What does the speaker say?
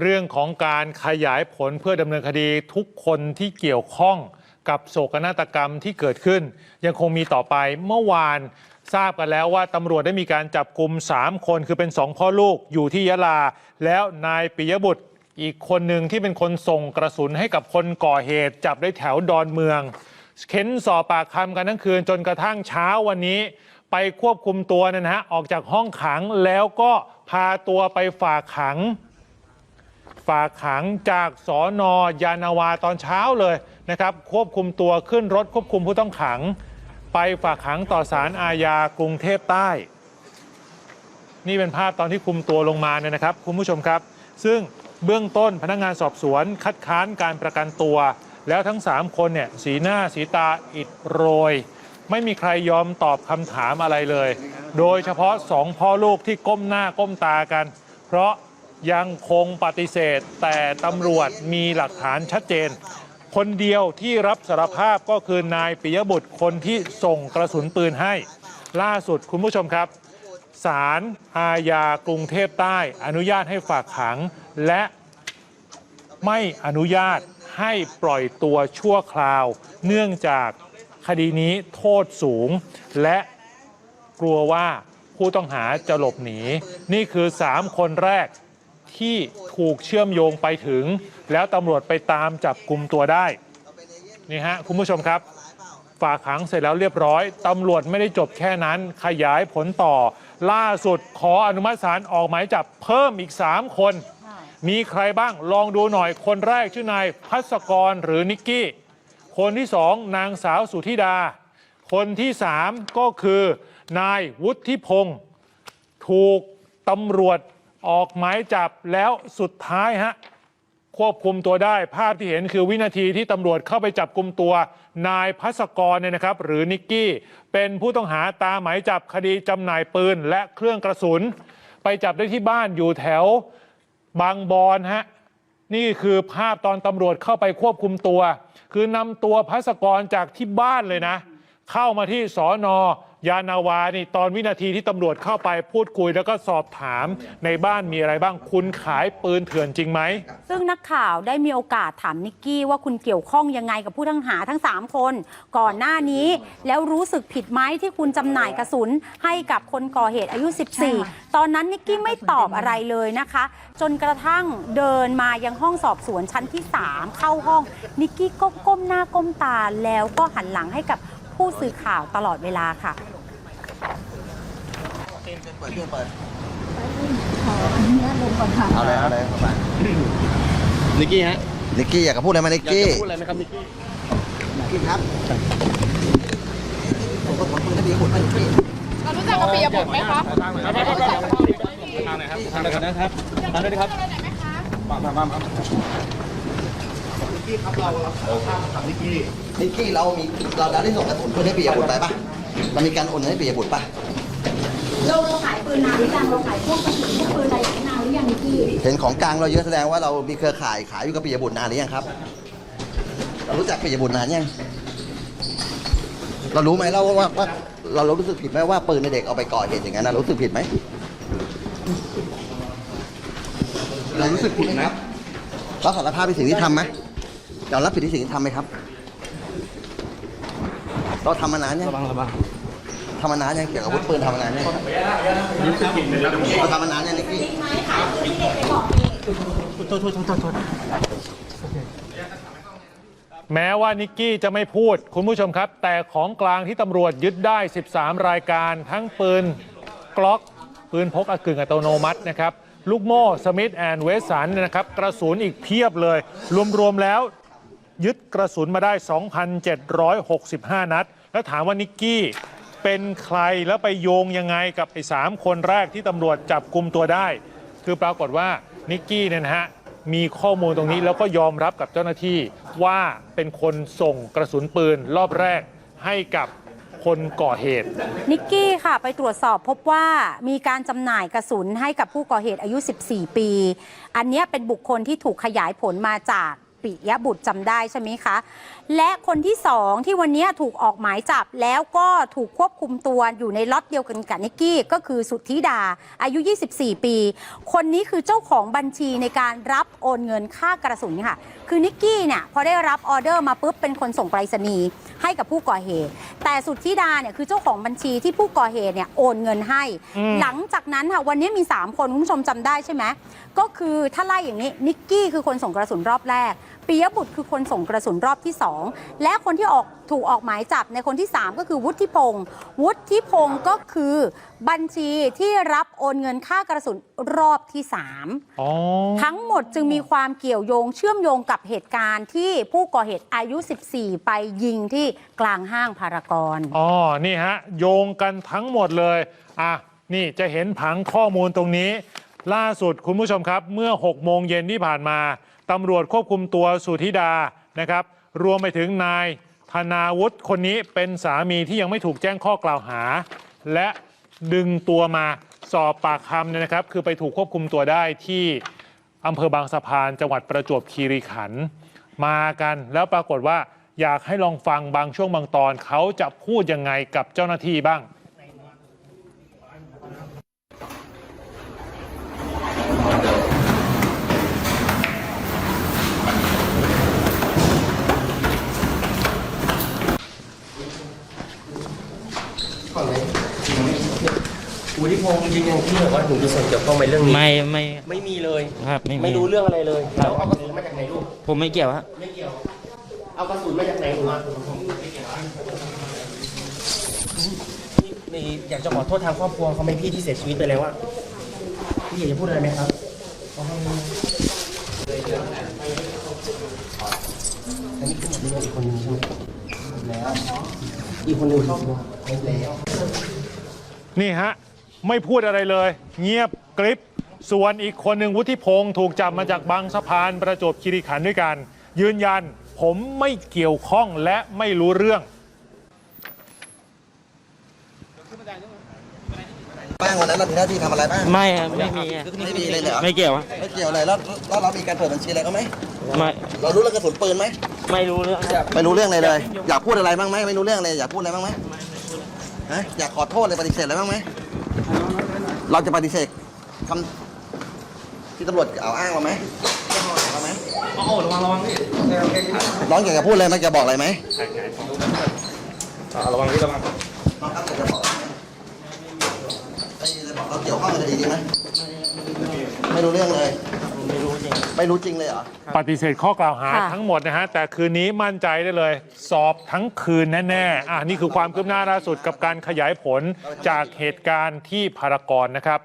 เรื่องของการขยายผลเพื่อดำเนินคดีทุกคนที่เกี่ยวข้องกับโศกนาฏกรรมที่เกิดขึ้น ยังคงมีต่อไปเมื่อวานทราบกันแล้วว่าตำรวจได้มีการจับกลุ่ม 3 คนคือเป็น 2 พ่อลูกอยู่ที่ยะลา แล้วนายปิยบุตรอีกคนหนึ่งที่เป็นคนส่งกระสุนให้กับคนก่อเหตุ จับได้แถวดอนเมือง เค้นสอบปากคำกันทั้งคืนจนกระทั่งเช้าวันนี้ไปควบคุมตัวนะฮะออกจากห้องขังแล้วก็พาตัวไปฝากขัง ฝากขังจากสอนอยานาวาตอนเช้าเลยนะครับ ควบคุมตัวขึ้นรถควบคุมผู้ต้องขัง ไปฝากขังต่อศาลอาญากรุงเทพใต้ นี่เป็นภาพตอนที่คุมตัวลงมาเนี่ยนะครับ คุณผู้ชมครับ ซึ่งเบื้องต้นพนักงานสอบสวนคัดค้านการประกันตัว แล้วทั้ง 3 คนเนี่ยสีหน้าสีตาอิดโรย ไม่มีใครยอมตอบคำถามอะไรเลย โดยเฉพาะสองพ่อลูกที่ก้มหน้าก้มตากัน เพราะ ยังคงปฏิเสธ แต่ตำรวจมีหลักฐานชัดเจน คนเดียวที่รับสารภาพก็คือนายปิยบุตรคนที่ส่งกระสุนปืนให้ ล่าสุดคุณผู้ชมครับศาลอาญากรุงเทพใต้ อนุญาตให้ฝากขัง และไม่อนุญาตให้ปล่อยตัวชั่วคราว เนื่องจากคดีนี้โทษสูง และกลัวว่าผู้ต้องหาจะหลบหนี นี่คือ 3 คนแรก ที่ถูกเชื่อมโยงไปถึง แล้วตำรวจไปตามจับกลุ่มตัวได้นี่ฮะคุณผู้ชมครับ ฝากขังเสร็จแล้วเรียบร้อยตำรวจไม่ได้จบแค่นั้นขยายผลต่อ ล่าสุดขออนุมัติศาลออกหมายจับเพิ่มอีก 3 คน มีใครบ้างลองดูหน่อยคนแรกชื่อนายพัศกรหรือนิกกี้ คนที่สองนางสาวสุธิดา คนที่สามก็คือนายวุฒิพงศ์ถูกตำรวจ ออกหมายจับแล้วสุดท้ายฮะควบคุมตัวได้ภาพที่เห็นคือวินาทีที่ตำรวจเข้าไปจับกลุ่มตัวนายพัศกรเนี่ยนะครับ หรือนิกกี้ เป็นผู้ต้องหาตามหมายจับคดีจำหน่ายปืนและเครื่องกระสุน ไปจับได้ที่บ้านอยู่แถวบางบอนฮะนี่คือภาพตอนตำรวจเข้าไปควบคุมตัว คือนำตัวพัศกรจากที่บ้านเลยนะ เข้ามาที่สอนอ ยานาวานี่ตอนวินาทีที่ตำรวจเข้าไปพูดคุยแล้วก็สอบถามในบ้านมีอะไรบ้างคุณขายปืนเถื่อนจริงไหม ซึ่งนักข่าวได้มีโอกาสถามนิกกี้ว่าคุณเกี่ยวข้องยังไงกับผู้ต้องหาทั้ง 3 คน ก่อนหน้านี้ แล้วรู้สึกผิดไหมที่คุณจำหน่ายกระสุน ให้กับคนก่อเหตุอายุ 14 ตอนนั้นนิกกี้ไม่ตอบอะไรเลยนะคะ จนกระทั่งเดินมายังห้องสอบสวนชั้นที่ 3 เข้าห้องนิกกี้ก็ก้มหน้าก้มตาแล้วก็หันหลังให้กับ ผู้สื่อข่าวตลอดเวลาค่ะเปิดเครื่องเปิดขออนุญาตลงก่อนค่ะเอาเลยเอาเลยเข้ามานิกกี้ฮะนิกกี้อยากจะพูดอะไรไหมานิกอยากกี้จะพูดอะไรไหมครับนิกกี้นิกกี้ครับผมก็ผลปืนคดีหุ่นนิกกี้เรารู้จักกับปิยบุตรไหมคะทางหน่อยครับทางหน่อยครับทางหน่อยครับทางหน่อยครับมามามามานิ กกี้ครับเราเราถามนิกกี้นิกกี้เรามีเราได้ส่งกระสุนปืนให้ปิยบุตรไปปะเรามีการโอนเงินให้ปิยบุตรปะเราเราขายปืนนานหรือยังเราขายพวกกระสุนพวกปืนอะไรอย่างนี้นานหรือยังนิกกี้เห็นของกลางเราเยอะแสดงว่าเรามีเครือข่ายขายอยู่กับปิยบุตรนานหรือยังครับเรารู้จักปิยบุตรนานยังเรารู้ไหมเราว่าว่าเรารู้สึกผิดไหมว่าปืนในเด็กเอาไปก่อเหตุอย่างนั้นนะรู้สึกผิดไหมเรารู้สึกผิดไหมครับเราสารภาพในสิ่งที่ทำไหม ยอมรับผิดในสิ่งที่ทำไหมครับ เราทำมานานยังระวังระวังทำมานานยังเกี่ยวกับอาวุธปืนทำมานานยังเราทำมานานยังนิกกี้โทษโทษโทษโทษโทษแม้ว่านิกกี้จะไม่พูดคุณผู้ชมครับ แต่ของกลางที่ตำรวจยึดได้ 13 รายการ ทั้งปืนกล็อก ปืนพกอากึ่งอัตโนมัตินะครับ ลูกโม่สมิธแอนด์เวสันนะครับ กระสุนอีกเพียบเลย รวม ๆ แล้ว ยึดกระสุนมาได้ 2,765 นัด แล้วถามว่านิกกี้เป็นใครแล้วไปโยงยังไงกับไอ้สามคนแรกที่ตำรวจจับกลุ่มตัวได้ คือปรากฏว่านิกกี้เนี่ยนะฮะมีข้อมูลตรงนี้แล้วก็ยอมรับกับเจ้าหน้าที่ว่าเป็นคนส่งกระสุนปืนรอบแรกให้กับคนก่อเหตุ นิกกี้ค่ะไปตรวจสอบพบว่ามีการจำหน่ายกระสุนให้กับผู้ก่อเหตุอายุ 14 ปี อันนี้เป็นบุคคลที่ถูกขยายผลมาจาก ปิยบุตรจำได้ใช่ไหมคะ และคนที่สองที่วันนี้ถูกออกหมายจับแล้วก็ถูกควบคุมตัวอยู่ในล็อตเดียวกันกับนิกกี้ ก็คือสุทธิดา อายุ 24 ปี คนนี้คือเจ้าของบัญชีในการรับโอนเงินค่ากระสุนค่ะ คือนิกกี้เนี่ยพอได้รับออเดอร์มาปุ๊บเป็นคนส่งไปรษณีย์ให้กับผู้ก่อเหตุ แต่สุทธิดาเนี่ยคือเจ้าของบัญชีที่ผู้ก่อเหตุเนี่ยโอนเงินให้อืมหลังจากนั้นค่ะวันนี้มี 3 คนคุณผู้ชมจำได้ใช่ไหมก็คือถ้าไล่อย่างนี้นิกกี้คือคนส่งกระสุนรอบแรก ปิยบุตรคือคนส่งกระสุนรอบที่ 2 และคนที่ออกถูกออกหมายจับในคนที่ 3 ก็คือวุฒิพงศ์วุฒิพงศ์ก็คือบัญชีที่รับโอนเงินค่ากระสุนรอบที่3อ๋อทั้งหมดจึงมีความเกี่ยวโยงเชื่อมโยงกับเหตุการณ์ที่ผู้ก่อเหตุอายุ 14 ไปยิงที่กลางห้างพารากอนอ๋อนี่ฮะ โยงกันทั้งหมดเลย อะ นี่จะเห็นผังข้อมูลตรงนี้ ล่าสุดคุณผู้ชมครับ เมื่อ 6 โมงเย็นที่ผ่านมาตำรวจควบคุมตัวสุธิดานะครับ รวมไปถึงนายธนาวุฒิคนนี้เป็นสามีที่ยังไม่ถูกแจ้งข้อกล่าวหา และดึงตัวมาสอบปากคำเนี่ยนะครับ คือไปถูกควบคุมตัวได้ที่อำเภอบางสะพานจังหวัดประจวบคีรีขันธ์มากันแล้วปรากฏว่าอยากให้ลองฟังบางช่วงบางตอนเขาจะพูดยังไงกับเจ้าหน้าที่บ้าง พงศ์ยืนยันที่แบบว่าหนูมีส่วนเกี่ยวข้องในเรื่องนี้ไม่ไม่ไม่มีเลยครับไม่มีไม่รู้เรื่องอะไรเลยแล้วเอากระสุนมาจากไหนลูกผมไม่เกี่ยวฮะไม่เกี่ยวเอากระสุนมาจากไหนหนูนี่อยากจะขอโทษทางครอบครัวเขาไหมพี่ที่เสียชีวิตไปแล้วอะพี่อยากจะพูดอะไรไหมครับอันนี้คือหมดเรื่องอีกคนนึงใช่ไหมแล้วอีกคนนึงเข้าไปแล้วนี่ฮะ ไม่พูดอะไรเลย เงียบกริบส่วนอีกคนหนึ่งวุฒิพงศ์ถูกจับมาจากบางสะพานประจวบคีรีขันธ์ด้วยกัน ยืนยันผมไม่เกี่ยวข้องและไม่รู้เรื่องบ้างวันนั้นเรามีหน้าที่ทำอะไรบ้างไม่ครับไม่มีอะไม่มีเลยเหรอไม่เกี่ยวฮะไม่เกี่ยวเลยแล้วแล้วเรามีการเปิดบัญชีอะไรก็ไหมไม่เรารู้เรื่องกระสุนปืนไหมไม่รู้เรื่องครับไม่รู้เรื่องเลยเลย อยากพูดอะไรบ้างไหมไม่รู้เรื่องเลยอยากพูดอะไรบ้างไหมฮะอยากขอโทษเลยปฏิเสธอะไรบ้างไหม เราจะปฏิเสธคำที่ตำรวจเอาอ้างเราไหมเอาไหมโอ้ระวังระวังพี่น้องอยากจะพูดอะไรไหมอยากจะบอกอะไรไหมระวังพี่ระวังน้องครับอยากจะบอกอะไรไหมไม่จะบอกเราเกี่ยวข้องกับคดีนี้ไหมไม่รู้เรื่องเลยไม่รู้จริง ไม่รู้จริงเลยเหรอ ปฏิเสธข้อกล่าวหาค่ะทั้งหมดนะฮะ แต่คืนนี้มั่นใจได้เลย สอบทั้งคืนแน่ๆอะนี่คือความคืบหน้าล่าสุดกับการขยายผลจากเหตุการณ์ที่พารากอนนะครับ